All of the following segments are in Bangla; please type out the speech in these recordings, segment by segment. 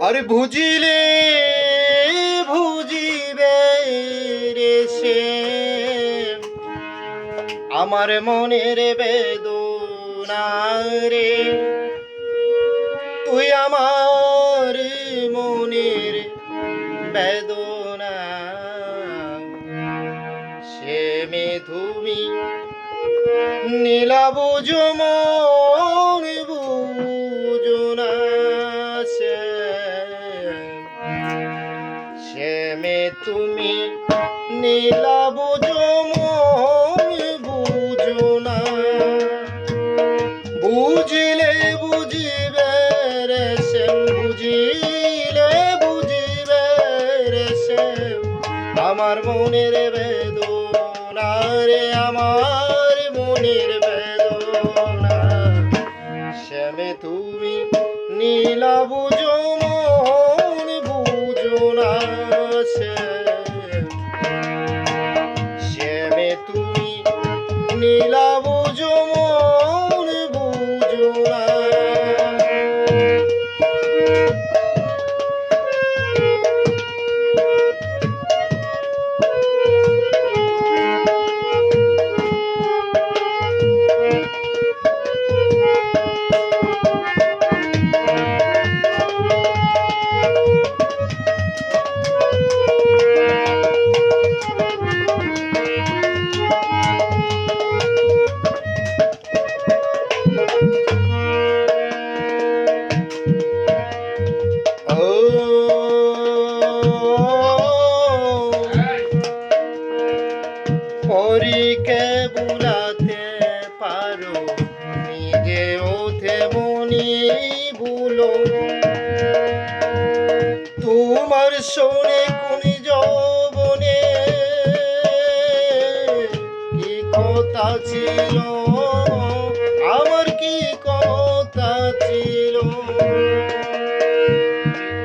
আর বুঝিলে, বুঝিবে রে সে। আমার মনের বেদনা রে, তুই আমার মনের বেদনা। সে মে তুমি নীলা বুঝো মন তুমি নীলা বুঝো বুঝো না। বুঝিলে বুঝিবে রে সে, বুঝিলে বুঝিবে রে সে। আমার মনের বেদনা রে, আমার পারো। নিজে ওঠে মনি বুলো। তোমার শোনে কোন যৌবনে কি কথা ছিল? আমার কি কথা ছিল?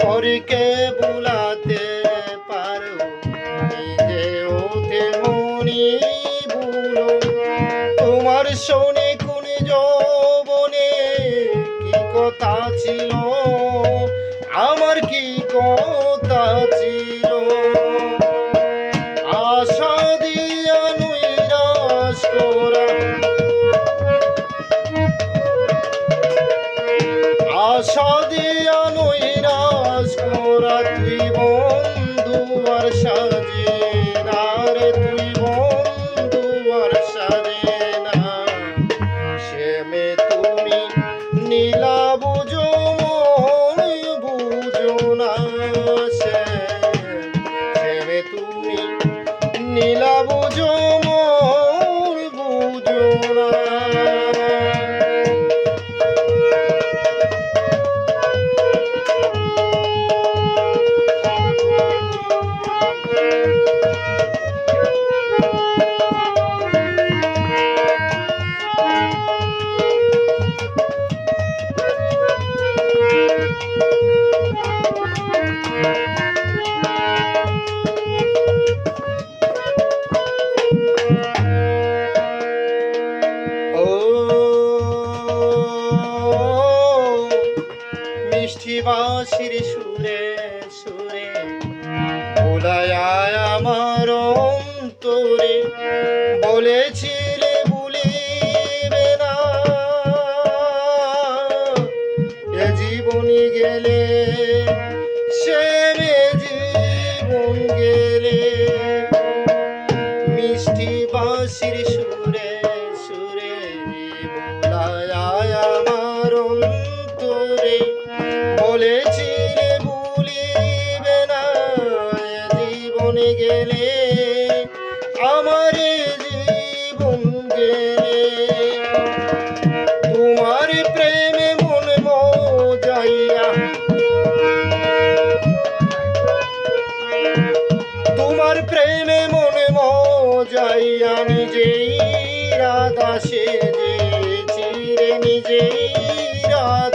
পরীকে কথা ছিল? আমার কি কথা বাঁশির সুরে সুরে ভোলায় আমার বলেছিলে জীবনী গেলে প্রেমে মনে মজাই আমি যেই রাধা সেজেছি রে নিজেই রাধা